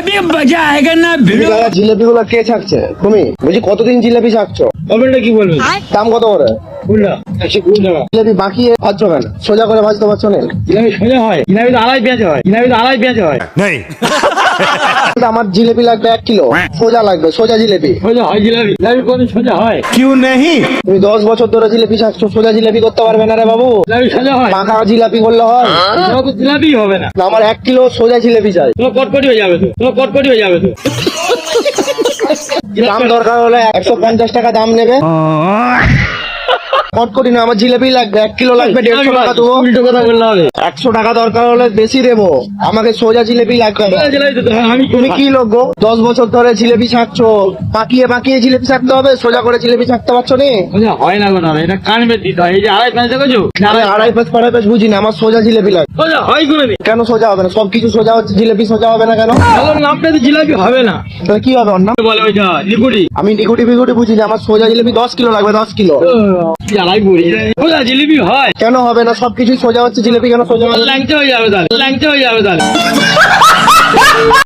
अभी मजा आएगा ना भिड़ो জিলেপি গুলো কে ছাকছে তুমি বলছি কতদিন জিলেপি ছাকছো কমেন্টটা কি বলবে দাম কত করে ভাজছো কেন? সোজা করে ভাজতে পারছ না জিলাপি সোজা হয়। জিলাপি তো আড়াই পেঁয়াজ হয়। জিলাপি তো আড়াই পেঁয়াজ হয়। আমার জিলেপি লাগবে এক কিলো। সোজা লাগবে সোজা জিলেপি। সোজা হয় জিলাপি। জিলাপি কোন সোজা হয়? তুমি দশ বছর ধরে জিলেপি ছাকছো সোজা জিলেপি করতে পারবে না রে বাবু। জিলাপি সোজা হয়। পাকা জিলাপি করলে হয়। জিলাপি হবে না। আমার এক কিলো সোজা জিলেপি চাই। তোমার কটকটি হয়ে যাবে তো। তোমার কটকটি হয়ে যাবে দাম দরকার হলে একশো পঞ্চাশ টাকা দাম নেবে। কটকটি না আমার জিলেপি লাগবে এক কিলো লাগবে দেড়শো টাকা দেবো। উল্টো কথা বললে হবে। একশো টাকা দরকার হলে বেশি দেবো। আমাকে সোজা জিলেপি লাগবে। না। হ্যাঁ, তুমি কি লোক গো? দশ বছর ধরে জিলেপি ছাকছো। পাকিয়ে পাকিয়ে জিলেপি ছাকতে হবে সোজা করে জিলেপি ছাকতে পারছ নি? হয় না কোনো এটা কানবে দিতে হয়। এই যে আড়াই দেখেছ? আড়াই আড়াই পেস বুঝি না আমার সোজা জিলেপি লাগবে। সোজা হয় কোনো কেন সোজা হবে না? সবকিছু সোজা হচ্ছে জিলেপি সোজা হবে না কেন? নামটা তো জিলাপি হবে না। তাহলে কি হবে নাম বলে ওইটা লিকুটি আমি নিকুটি ফিকুটি বুঝি না আমার সোজা জিলেপি দশ কিলো লাগবে দশ কিলো। জ্বালাই পড়ি সোজা জিলিপি হয়। কেন হবে না? সবকিছু সোজা হচ্ছে জিলিপি কেন সোজা হবে? ল্যাংচে হয়ে যাবে তাহলে। ল্যাংচে হয়ে যাবে তাহলে।